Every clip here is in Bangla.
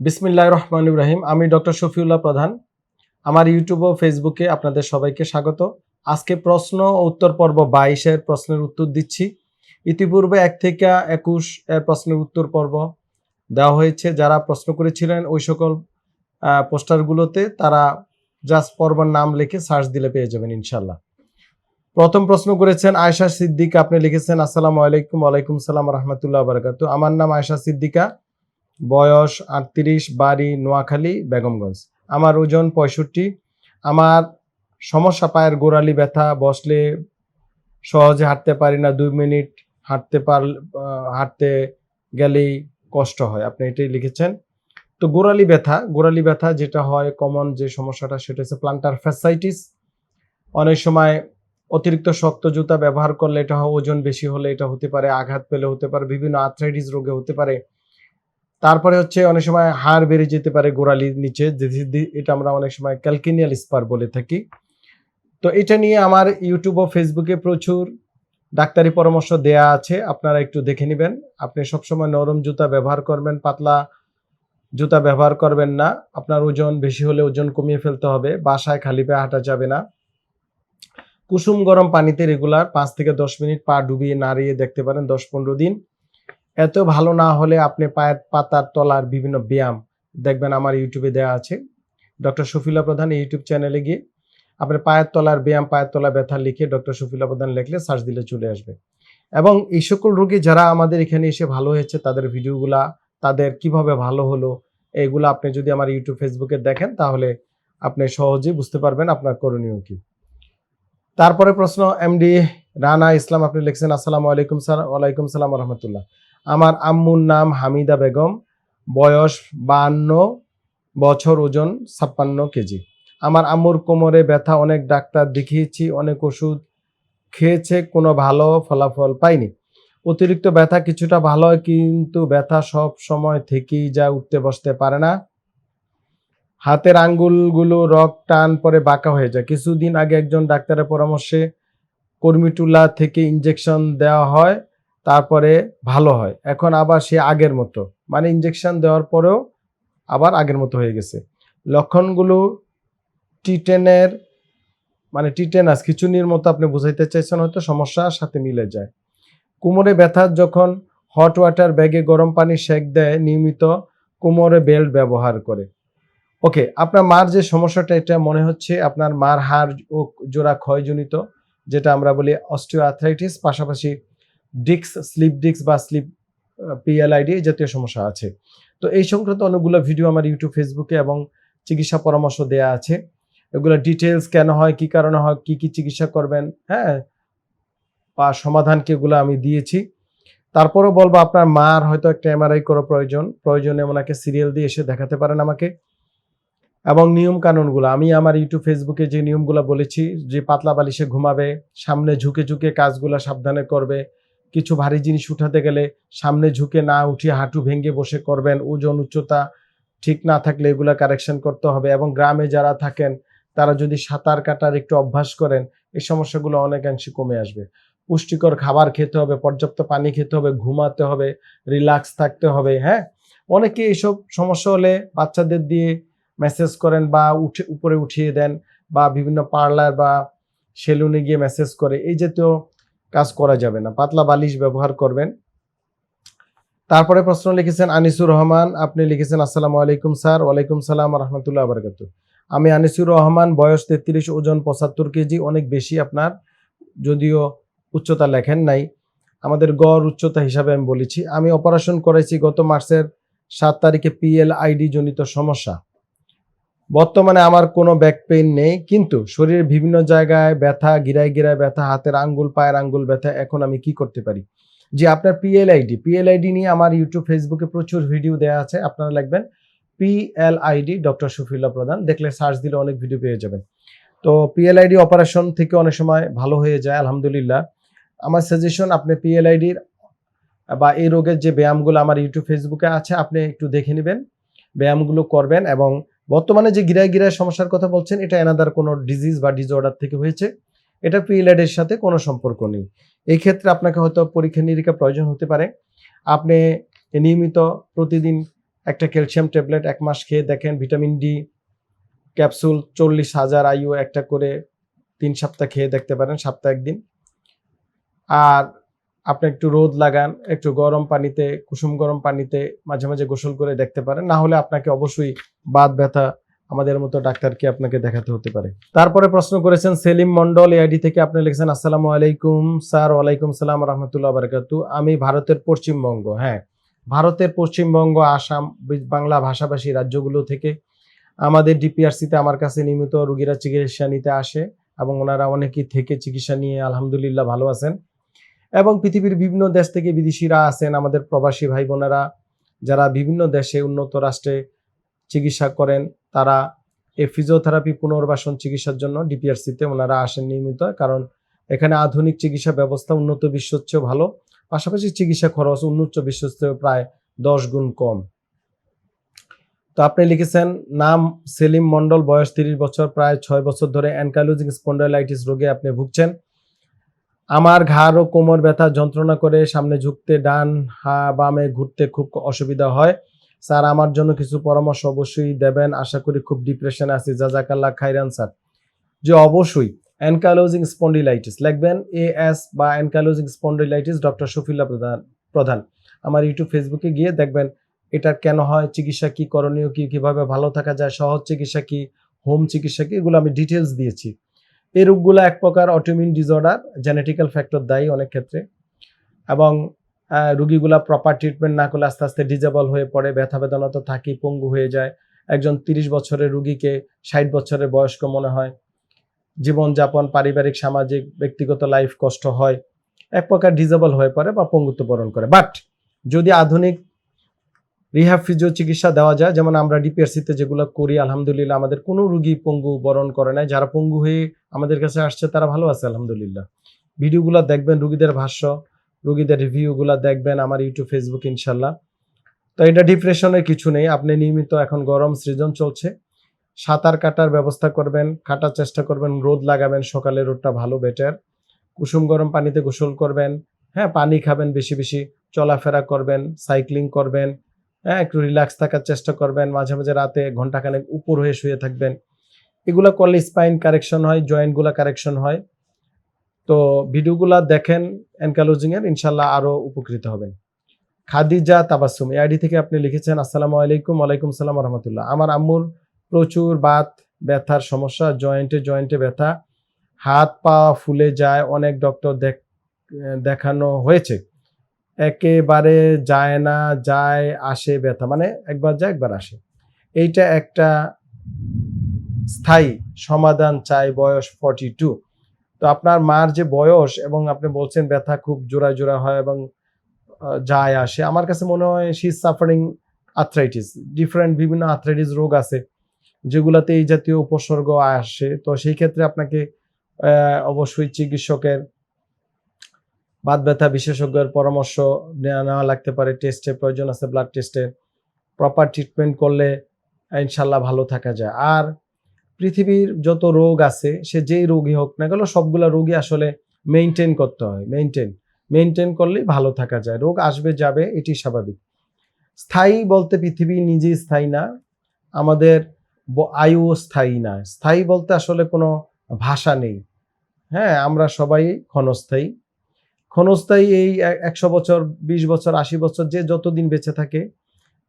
বিসমিল্লাহ রহমান ইব্রাহিম আমি ডক্টর শফিউল্লাহ প্রধান। আমার ইউটিউব ও ফেসবুকে আপনাদের সবাইকে স্বাগত। আজকে প্রশ্ন উত্তর পর্ব বাইশের প্রশ্নের উত্তর দিচ্ছি। ইতিপূর্বে এক থেকে একুশ এর প্রশ্নের উত্তর পর্ব দেওয়া হয়েছে। যারা প্রশ্ন করেছিলেন ওই সকল পোস্টারগুলোতে তারা জাস্ট পর্বর নাম লিখে সার্চ দিলে পেয়ে যাবেন ইনশাল্লাহ প্রথম প্রশ্ন করেছেন আয়শা সিদ্দিকা। আপনি লিখেছেন, আসসালামু আলাইকুম, ওয়ালাইকুম সালাম রহমতুল্লাহ বারকাতু আমার নাম আয়শা সিদ্দিকা। বয়স আটত্রিশ, বাড়ি নোয়াখালী, বেগমগঞ্জ। আমার ওজন পঁয়ষট্টি। আমার সমস্যা পায়ের গোড়ালি ব্যথা, বসলে সহজে হাঁটতে পারি না, দুই মিনিট হাঁটতে পার হাঁটতে গেলেই কষ্ট হয়। আপনি এটাই লিখেছেন। তো গোড়ালি ব্যথা গোড়ালি ব্যথা যেটা হয় কমন যে সমস্যাটা সেটা হচ্ছে প্লান্টার ফ্যাসাইটিস অনেক সময় অতিরিক্ত শক্ত জুতা ব্যবহার করলে এটা হয়, ওজন বেশি হলে এটা হতে পারে, আঘাত পেলে হতে পারে, বিভিন্ন আর্থ্রাইটিস রোগে হতে পারে। তারপরে হচ্ছে অনেক সময় হাড় বেড়ে যেতে পারে গোড়ালির নিচে এটা আমরা অনেক সময় ক্যালকিনিয়াল স্পার বলে থাকি। তো এটা নিয়ে আমার ইউটিউব ও ফেসবুকে প্রচুর ডাক্তারি পরামর্শ দেয়া আছে, আপনারা একটু দেখে নেবেন। আপনি সবসময় নরম জুতা ব্যবহার করবেন, পাতলা জুতা ব্যবহার করবেন না। আপনার ওজন বেশি হলে ওজন কমিয়ে ফেলতে হবে, বাসায় খালি পায়ে হাঁটা যাবে না। কুসুম গরম পানিতে রেগুলার পাঁচ থেকে দশ মিনিট পা ডুবিয়ে নাড়িয়ে দেখতে পারেন দশ পনেরো দিন। এত ভালো না হলে আপনি পায়ের পাতার তলার বিভিন্ন ব্যায়াম দেখবেন আমার ইউটিউবে দেওয়া আছে। ডক্টর শফিলা প্রধান ইউটিউব চ্যানেলে গিয়ে আপনার পায়ের তলার ব্যায়াম, পায়ের তলা ব্যথা লিখে ডক্টর শফিলা প্রধান লিখলে সার্চ দিলে চলে আসবে। এবং এই সকল রোগী যারা আমাদের এখানে এসে ভালো হয়েছে, তাদের ভিডিওগুলা, তাদের কীভাবে ভালো হলো এইগুলো আপনি যদি আমার ইউটিউব ফেসবুকে দেখেন, তাহলে আপনি সহজেই বুঝতে পারবেন আপনার করণীয় কি। তারপরে প্রশ্ন এমডি রানা ইসলাম আপনি লিখছেন, আসসালামু আলাইকুম স্যার, ওয়ালাইকুম সালাম রহমতুল্লাহ। আমার আম্মুর নাম হামিদা বেগম, বয়স বাহান্ন বছর ওজন ছাপ্পান্ন কেজি। আমার আম্মুর কোমরে ব্যথা, অনেক ডাক্তার দেখিয়েছি, অনেক ওষুধ খেয়েছে, কোনো ভালো ফলাফল পাইনি। অতিরিক্ত ব্যথা কিছুটা ভালো হয়, কিন্তু ব্যথা সব সময় থেকেই যা উঠতে বসতে পারে না। হাতের আঙ্গুলগুলো রক টান পরে বাঁকা হয়ে যায়। কিছুদিন আগে একজন ডাক্তারের পরামর্শে কর্মিটুলা থেকে ইঞ্জেকশন দেওয়া হয়। তারপরে ভালো হয়। এখন আবার সে আগের মতো। মানে ইঞ্জেকশন দেওয়ার পরেও আবার আগের মতো হয়ে গেছে। লক্ষণগুলো টিটেনের মানে টিটেনাস খিচুনির মতো আপনি বুঝাইতে চাইছেন, হয়তো সমস্যার সাথে মিলে যায়। কোমরে ব্যথা যখন হট ওয়াটার ব্যাগে গরম পানি সেক দেয়, নিয়মিত কোমরে বেল্ট ব্যবহার করে। ওকে আপনার মার যে সমস্যাটা, এটা মনে হচ্ছে আপনার মার হাড় ও জোড়া ক্ষয়জনিত, যেটা আমরা বলি অস্টিও পাশাপাশি ডিক্স স্লিপ ডিক্স বা স্লিপ পিএলআইডি এই জাতীয় সমস্যা আছে। তো এই সংক্রান্ত অনেকগুলো ভিডিও আমার ইউটিউব ফেসবুকে এবং চিকিৎসা পরামর্শ দেয়া আছে। এগুলো ডিটেলস কেন হয়, কি কারণে হয়, কি কি চিকিৎসা করবেন হ্যাঁ বা সমাধান এগুলো আমি দিয়েছি। তারপরেও বলব আপনার মার হয়তো একটা এমআরআই করা প্রয়োজন। প্রয়োজনে ওনাকে সিরিয়াল দিয়ে এসে দেখাতে পারেন আমাকে। এবং নিয়ম কানুনগুলো আমি আমার ইউটিউব ফেসবুকে যে নিয়মগুলো বলেছি, যে পাতলা বালিশে ঘুমাবে, সামনে ঝুঁকে ঝুঁকে কাজগুলো সাবধানে করবে কিছু ভারী জিনিস উঠাতে গেলে সামনে ঝুঁকে না উঠিয়ে হাঁটু ভেঙে বসে করবেন। ওজন, উচ্চতা ঠিক না থাকলে এগুলো কারেকশন করতে হবে এবং গ্রামে যারা থাকেন, তারা যদি সাঁতার কাটার একটু অভ্যাস করেন, এই সমস্যাগুলো অনেকাংশে কমে আসবে। পুষ্টিকর খাবার খেতে হবে, পর্যাপ্ত পানি খেতে হবে, ঘুমাতে হবে রিল্যাক্স থাকতে হবে হ্যাঁ? অনেকে এইসব সমস্যা হলে বাচ্চাদের দিয়ে মেসেজ করেন বা উঠে, উপরে উঠিয়ে দেন বা বিভিন্ন পার্লার বা সেলুনে গিয়ে মেসেজ করে। এই জাতীয় করা যাবে না। পাতলা বালিশ ব্যবহার করবেন। তারপরে প্রশ্ন লিখেছেন, আনিসুর রহমান, আপনি লিখেছেন, আসসালামু আলাইকুম স্যার, ওয়ালাইকুম সালাম, রহমতুল্লাহ আবরকাত আমি আনিসুর রহমান, বয়স তেত্রিশ, ওজন পঁচাত্তর কেজি, অনেক বেশি আপনার, যদিও উচ্চতা লেখেন নাই। আমাদের গড় উচ্চতা হিসাবে আমি বলেছি। আমি অপারেশন করেছি গত মার্চের সাত তারিখে পিএল আইডি জনিত সমস্যা। বর্তমানে আমার কোনো ব্যাক পেইন নেই, কিন্তু শরীরের বিভিন্ন জায়গায় ব্যথা, গিরায় গিরায় ব্যথা, হাতের আঙ্গুল, পায়ের আঙ্গুল ব্যথা, এখন আমি কি করতে পারি? যে আপনার পিএলআইডি পিএলআইডি নিয়ে আমার ইউটিউব ফেসবুকে প্রচুর ভিডিও দেওয়া আছে, আপনারা লিখবেন পিএলআইডি ডক্টর শফিউল্লাহ প্রধান, দেখলে সার্চ দিলে অনেক ভিডিও পেয়ে যাবেন। তো পিএলআইডি অপারেশন থেকে অনেক সময় ভালো হয়ে যায়, আলহামদুলিল্লাহ। আমার সাজেশন আপনি পিএলআইডির বা এই রোগের যে ব্যায়ামগুলো আমার ইউটিউব ফেসবুকে আছে, আপনি একটু দেখে নেবেন। ব্যায়ামগুলো করবেন এবং বর্তমানে যে গিরায় গিরায় সমস্যার কথা বলছেন, এটা এনাদার কোনো ডিজিজ বা ডিসঅর্ডার থেকে হয়েছে। এটা পিএলআইডির সাথে কোনো সম্পর্ক নেই। এই ক্ষেত্রে আপনাকে হয়তো পরীক্ষা নিরীক্ষা প্রয়োজন হতে পারে। আপনি নিয়মিত প্রতিদিন একটা ক্যালসিয়াম ট্যাবলেট এক মাস খেয়ে দেখেন ভিটামিন ডি ক্যাপসুল চল্লিশ হাজার আইউ একটা করে তিন সপ্তাহ খেয়ে দেখতে পারেন, সপ্তাহ একদিন। আর আপনি একটু রোদ লাগান, একটু গরম পানিতে, কুসুম গরম পানিতে মাঝে মাঝে গোসল করে দেখতে পারেন। না হলে আপনাকে অবশ্যই বাত ব্যথা আমাদের মতো ডাক্তারকে আপনাকে দেখাতে হতে পারে। তারপরে প্রশ্ন করেছেন, সেলিম মন্ডল এআইডি থেকে আপনি লিখেছেন, আসসালামু আলাইকুম স্যার, ওয়ালাইকুম সালাম রহমতুল্লাহ বারকাতু আমি ভারতের পশ্চিমবঙ্গ হ্যাঁ। ভারতের পশ্চিমবঙ্গ, আসাম বাংলা ভাষাভাষী রাজ্যগুলো থেকে আমাদের ডিপিআরসিতে আমার কাছে নিয়মিত রুগীরা চিকিৎসা নিতে আসে এবং ওনারা অনেকেই থেকে চিকিৎসা নিয়ে আলহামদুলিল্লাহ ভালো আছেন। এবং পৃথিবীর বিভিন্ন দেশ থেকে বিদেশিরা আছেন আমাদের প্রবাসী ভাই বোনেরা যারা বিভিন্ন দেশে উন্নত রাষ্ট্রে চিকিৎসা করেন, তারা এই ফিজিওথেরাপি পুনর্বাসন চিকিৎসার জন্য ডিপিআরসিতে ওনারা আসেন নিয়মিত, কারণ এখানে আধুনিক চিকিৎসা ব্যবস্থা উন্নত বিশ্বের চেয়েও ভালো, পাশাপাশি চিকিৎসা খরচ উন্নত বিশ্বের চেয়েও প্রায় দশ গুণ কম। তো আপনি লিখেছেন, নাম সেলিম মন্ডল বয়স তিরিশ বছর, প্রায় ছয় বছর ধরে অ্যানকালোজিং স্পন্ডাইলাইটিস রোগে আপনি ভুগছেন। আমার ঘাড় ও কোমর ব্যথা যন্ত্রণা করে সামনে ঝুঁকতে ডান হা বামে ঘুরতে খুব অসুবিধা হয়। স্যার, আমার জন্য কিছু পরামর্শ অবশ্যই দেবেন। আশা করি খুব ডিপ্রেশনে আছি। জাজাকাল্লাহ খাইরান স্যার। যে অবশ্যই। অ্যানকালোজিং স্পন্ডিলাইটিস লিখবেন এ এস বা ankylosing spondylitis doctor Shafilla Pradhan Pradhan. আমার ইউটিউব ফেসবুকে গিয়ে দেখবেন এটা কেন হয়, চিকিৎসা কি করণীয়, কি কীভাবে ভালো থাকা যায়, সহজ চিকিৎসা কি হোম চিকিৎসা কি, এগুলো আমি ডিটেলস দিয়েছি। এই রোগগুলো এক প্রকার অটোমিন ডিসঅর্ডার জেনেটিক্যাল ফ্যাক্টর দায়ী অনেক ক্ষেত্রে। এবং রুগীগুলা প্রপার ট্রিটমেন্ট না করলে আস্তে আস্তে ডিজেবল হয়ে পড়ে, ব্যথা বেদনা তো থাকি পঙ্গু হয়ে যায়। একজন তিরিশ বছরের রুগীকে ষাট বছরের বয়স্ক মনে হয়। জীবনযাপন, পারিবারিক, সামাজিক, ব্যক্তিগত লাইফ কষ্ট হয়। এক প্রকার ডিজেবল হয়ে পড়ে বা পঙ্গুত্ব বরণ করে। বাট যদি আধুনিক রিহাব ফিজিও চিকিৎসা দেওয়া যায়। যেমন আমরা ডিপিআরসিতে যেগুলো করি, আলহামদুলিল্লাহ আমাদের কোনো রুগী পঙ্গু বরণ করে নাই। যারা পঙ্গু হয়ে আমাদের কাছে আসছে, তারা ভালো আছে, আলহামদুলিল্লাহ। ভিডিওগুলো দেখবেন রুগীদের ভাষ্য, রুগীদের রিভিউগুলো দেখবেন আমার ইউটিউব, ফেসবুক, ইনশাল্লাহ। তো এটা ডিপ্রেশনের কিছু নেই। আপনি নিয়মিত এখন গরম সৃজন চলছে। সাঁতার কাটার ব্যবস্থা করবেন, কাটার চেষ্টা করবেন, রোদ লাগাবেন, সকালে রোদটা ভালো বেটার কুসুম গরম পানিতে গোসল করবেন হ্যাঁ পানি খাবেন বেশি বেশি। চলাফেরা করবেন সাইক্লিং করবেন হ্যাঁ একটু রিল্যাক্স থাকার চেষ্টা করবেন, মাঝে মাঝে রাতে ঘন্টাখানেক উপর হয়ে শুয়ে থাকবেন। এগুলো করলে স্পাইন কারেকশন হয় জয়েন্টগুলো কারেকশন হয়। তো ভিডিওগুলা দেখেন অ্যানকালোজিং এর ইনশাল্লাহ আরও উপকৃত হবেন। খাদিজা তাবাসুম এআইডি থেকে আপনি লিখেছেন, আসসালামু আলাইকুম, ওয়ালাইকুম সালাম রহমতুল্লাহ আমার আম্মুর প্রচুর বাত, ব্যথার সমস্যা জয়েন্টে জয়েন্টে ব্যথা। হাত পা ফুলে যায়, অনেক ডক্টর দেখ- দেখানো হয়েছে। একেবারে যায় না, যায়, আসে ব্যথা মানে একবার যায়, একবার আসে। এইটা একটা স্থায়ী সমাধান চাই বয়স ফর্টি টু তো আপনার মার যে বয়স এবং আপনি বলছেন ব্যথা খুব জোড়া জোড়া হয় এবং যায়, আসে, আমার কাছে মনে হয় শি সাফারিং আর্থ্রাইটিস ডিফারেন্ট বিভিন্ন আর্থ্রাইটিস রোগ আছে, যেগুলাতে এই জাতীয় উপসর্গ আসে। তো সেই ক্ষেত্রে আপনাকে অবশ্যই চিকিৎসকের বাত ব্যথা বিশেষজ্ঞের পরামর্শ নেওয়া লাগতে পারে। টেস্টে প্রয়োজন আছে ব্লাড টেস্টে প্রপার ট্রিটমেন্ট করলে ইনশাল্লাহ ভালো থাকা যায়। আর পৃথিবীর যত রোগ আছে, সে যেই রোগী হোক না গেল সবগুলা রোগী আসলে মেনটেন করতে হয়। মেনটেন মেনটেন করলেই ভালো থাকা যায়। রোগ আসবে, যাবে, এটি স্বাভাবিক। স্থায়ী বলতে পৃথিবী নিজেই স্থায়ী না, আমাদের আয়ুও স্থায়ী না। স্থায়ী বলতে আসলে কোনো ভাষা নেই। হ্যাঁ আমরা সবাই ক্ষণস্থায়ী। ক্ষণস্থায়ী এই একশো বছর, বিশ বছর, আশি বছর যে যতদিন বেঁচে থাকে,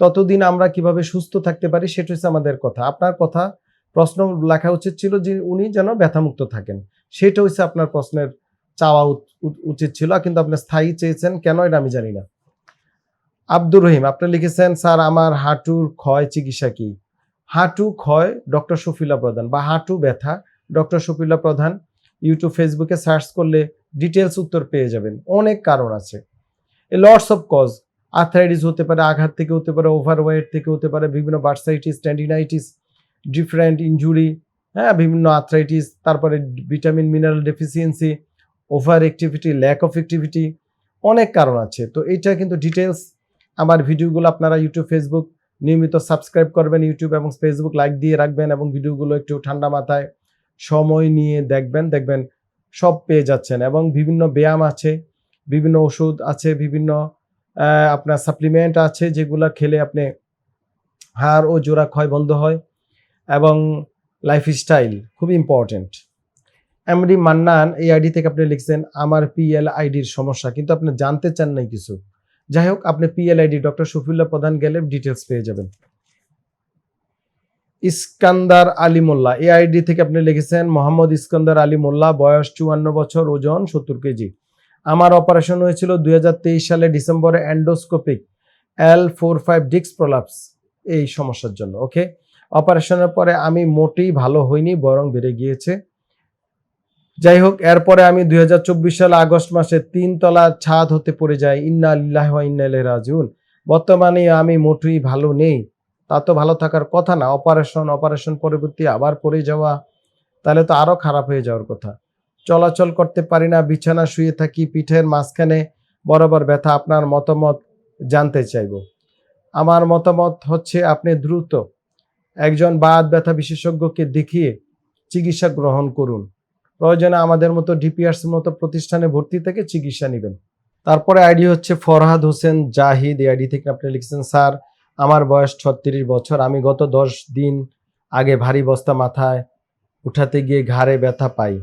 ততদিন আমরা কীভাবে সুস্থ থাকতে পারি সেটা হচ্ছে আমাদের কথা। আপনার কথা প্রশ্ন লেখা উচিত ছিল যে উনি যেন ব্যথামুক্ত থাকেন। সেটা হচ্ছে আপনার প্রশ্নের চাওয়া উচিত ছিল, কিন্তু আপনি স্থায়ী চেয়েছেন, কেন এটা আমি জানি না। আব্দুর রহিম, আপনি লিখেছেন, স্যার, আমার হাঁটুর ক্ষয় চিকিৎসা কি? হাঁটু ক্ষয় ডক্টর শফিলা প্রধান বা হাঁটু ব্যথা ডক্টর শফিলা প্রধান ইউটিউব ফেসবুকে সার্চ করলে ডিটেলস উত্তর পেয়ে যাবেন। অনেক কারণ আছে। A lots of cause arthritis হতে পারে, আঘাত থেকে হতে পারে ওভারওয়েট থেকে হতে পারে, বিভিন্ন বার্সাইটিস টেন্ডিনাইটিস ডিফারেন্ট ইনজুরি হ্যাঁ বিভিন্ন আর্থ্রাইটিস তারপরে vitamin mineral deficiency over activity lack of activity অনেক কারণ আছে। তো এইটা কিন্তু ডিটেলস আমার ভিডিওগুলো আপনারা ইউটিউব ফেসবুক নিয়মিত সাবস্ক্রাইব করবেন ইউটিউব এবং ফেসবুক লাইক দিয়ে রাখবেন এবং ভিডিওগুলো একটু ঠান্ডা মাথায় সময় নিয়ে দেখবেন দেখবেন সব পেয়ে যাচ্ছেন এবং বিভিন্ন ব্যায়াম আছে, বিভিন্ন ওষুধ আছে, বিভিন্ন আপনার সাপ্লিমেন্ট আছে যেগুলো খেলে আপনি হাড় ও জোড়া ক্ষয় বন্ধ হয় এবং লাইফস্টাইল খুব ইম্পর্টেন্ট এমডি মান্নান এই আইডি থেকে আপনি লিখছেন, আমার পিএল আইডির সমস্যা। কিন্তু আপনি জানতে চান নাই কিছু। যাই হোক, আপনি পিএল আইডি ডক্টর শফিউল্লাহ প্রধান গেলে ডিটেলস পেয়ে যাবেন। ইস্কান্দার আলী মোল্লা। এই আইডি থেকে আপনি লিখেছেন, মোহাম্মদ ইস্কান্দার আলী মোল্লা, বয়স চুয়ান্ন বছর, ওজন সত্তর কেজি। আমার অপারেশন হয়েছিল দুই হাজার তেইশ সালে ডিসেম্বরে অ্যান্ডোস্কোপিক এল ফোর ফাইভ ডিক্স প্রলাপস এই সমস্যার জন্য ওকে অপারেশনের পরে আমি মোটেই ভালো হইনি, বরং বেড়ে গিয়েছে। যাই হোক, এরপরে আমি দুই সালে আগস্ট মাসে তিন তলা ছাদ হতে পড়ে যাই ইন্না আল্লাহ ইন্না রাজিউন। বর্তমানে আমি মোটেই ভালো নেই। তা তো ভালো থাকার কথা না। অপারেশন অপারেশন পরবর্তী আবার পড়ে যাওয়া, তাহলে তো আরও খারাপ হয়ে যাওয়ার কথা। চলাচল করতে পারি না বিছানা শুয়ে থাকি, পিঠের মাঝখানে বরাবর ব্যথা, আপনার মতামত জানতে চাইব। আমার মতামত হচ্ছে আপনি দ্রুত একজন বাদ ব্যথা বিশেষজ্ঞকে দেখিয়ে চিকিৎসা গ্রহণ করুন। প্রয়োজনে আমাদের মতো ডিপিআরস মতো প্রতিষ্ঠানে ভর্তি থেকে চিকিৎসা নেবেন। তারপরে আইডি হচ্ছে ফরহাদ হোসেন জাহিদ। এই আইডি থেকে আপনি লিখছেন, স্যার আমার বয়স ছত্রিশ বছর, আমি গত দশ দিন আগে ভারী বস্তা মাথায় উঠাতে গিয়ে ঘাড়ে ব্যথা পাই।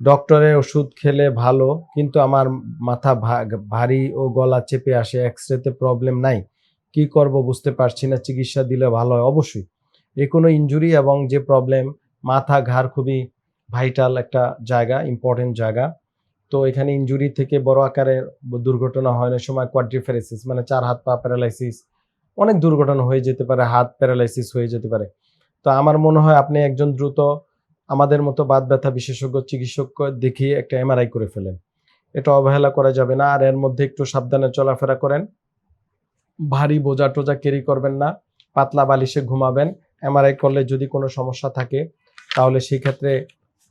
ডক্টরের ওষুধ খেলে ভালো, কিন্তু আমার মাথা ভারী ও গলা চেপে আসে, এক্সরেতে প্রবলেম নাই। কি করব বুঝতে পারছি না, চিকিৎসা দিলে ভালো হয় অবশ্যই। যে কোনো ইনজুরি এবং যে প্রবলেম, মাথা ঘাড় খুবই ভাইটাল একটা জায়গা, ইম্পর্টেন্ট জায়গা। তো এখানে ইনজুরি থেকে বড় আকারের দুর্ঘটনা হয় না সময় কোয়াড্রিফেরেসিস মানে চার হাত পা প্যারালাইসিস অনেক দুর্ঘটনা হয়ে যেতে পারে হাত প্যারালাইসিস হয়ে যেতে পারে। তো আমার মনে হয় আপনি একজন দ্রুত আমাদের মতো বাদ ব্যথা বিশেষজ্ঞ, চিকিৎসক দেখিয়ে একটা এমআরআই করে ফেলেন। এটা অবহেলা করা যাবে না, আর এর মধ্যে একটু সাবধানে চলাফেরা করেন। ভারী বোঝা টোজা ক্যারি করবেন না, পাতলা বালিশে ঘুমাবেন। এমআরআই করলে যদি কোনো সমস্যা থাকে, তাহলে সেই ক্ষেত্রে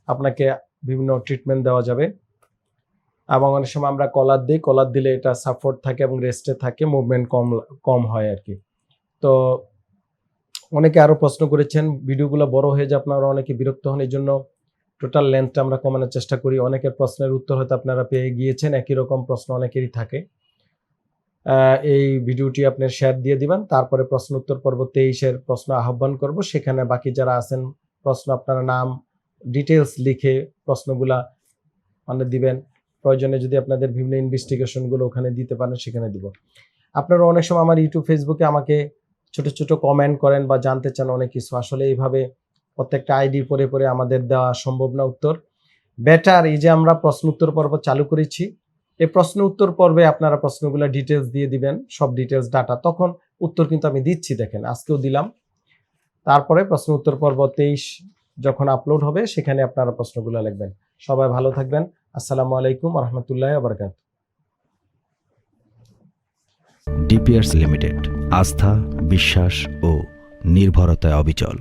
আপনাকে বিভিন্ন ট্রিটমেন্ট দেওয়া যাবে। এবং অনেক সময় আমরা কলার দিই, কলার দিলে এটা সাপোর্ট থাকে এবং রেস্টে থাকে মুভমেন্ট কম কম হয় আর কি তো অনেকে আরও প্রশ্ন করেছেন, ভিডিওগুলো বড় হয়ে যায়, আপনারা অনেকে বিরক্ত হন এই জন্য টোটাল লেন্থটা আমরা কমানোর চেষ্টা করি। অনেকের প্রশ্নের উত্তর হয়তো আপনারা পেয়ে গিয়েছেন, একই রকম প্রশ্ন অনেকেরই থাকে। এই ভিডিওটি আপনি শেয়ার দিয়ে দিবেন, তারপরে প্রশ্ন উত্তর পর্ব তেইশের প্রশ্ন আহ্বান করব। সেখানে বাকি যারা আছেন, প্রশ্ন আপনার নাম ডিটেলস লিখে প্রশ্নগুলা মানে দিবেন। প্রয়োজনে যদি আপনাদের বিভিন্ন ইনভেস্টিগেশনগুলো ওখানে দিতে পারেন, সেখানে দিব। আপনারা অনেক সময় আমার ইউটিউব ফেসবুকে আমাকে ছোট ছোট কমেন্ট করেন বা জানতে চান অনেক কিছু। আসলে এইভাবে প্রত্যেকটা আইডি পরে পরে আমাদের দেওয়া সম্ভব না উত্তর। বেটার এই যে আমরা প্রশ্ন উত্তর পর্ব চালু করেছি এই প্রশ্ন উত্তর পর্বে আপনারা প্রশ্নগুলো ডিটেলস দিয়ে দিবেন, সব ডিটেলস ডাটা তখন উত্তর কিন্তু আমি দিচ্ছি, দেখেন, আজকেও দিলাম। তারপরে প্রশ্ন উত্তর পর্ব তেইশ যখন আপলোড হবে, সেখানে আপনারা প্রশ্নগুলো লিখবেন। সবাই ভালো থাকবেন। আসসালামু আলাইকুম রহমতুল্লাহ আবরকাত ডিপিআরস লিমিটেড আস্থা বিশ্বাস ও নির্ভরতায় অবিচল।